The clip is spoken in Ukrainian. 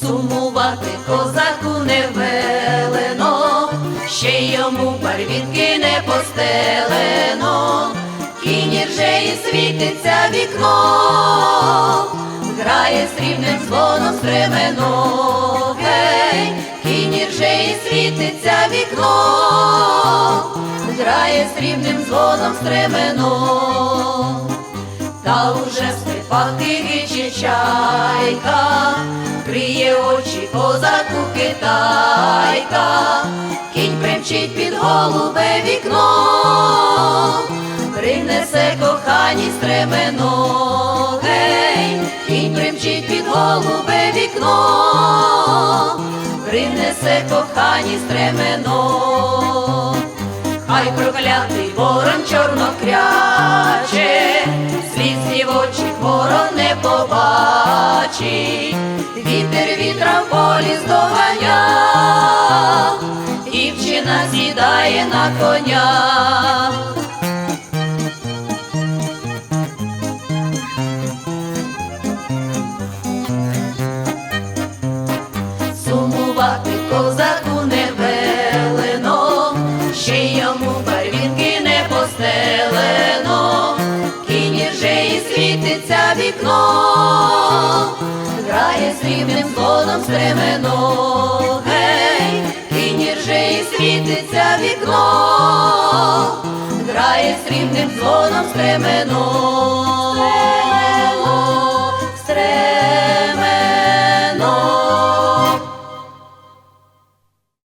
Сумувати козаку не велено, ще йому барвінки не постелено, кінь рже і світиться вікно, грає срібним дзвоном стремено, гей, кінь рже і світиться вікно, грає срібним дзвоном стремено. Та уже в степах тигичі чайка, криє очі козаку китайка, кінь примчить під голубе вікно, принесе кохані стремено, гей, кінь примчить під голубе вікно, принесе кохані стремено. Проклятий ворон чорнокряче, сліз в очі ворон не побачить, вітер вітра в полі здоганя, дівчина сідає на коня. Не кіні рже і світиться вікно, грає срібним згодом стремено, гей, кінь вже і світиться вікно, грає срібним згодом стремено.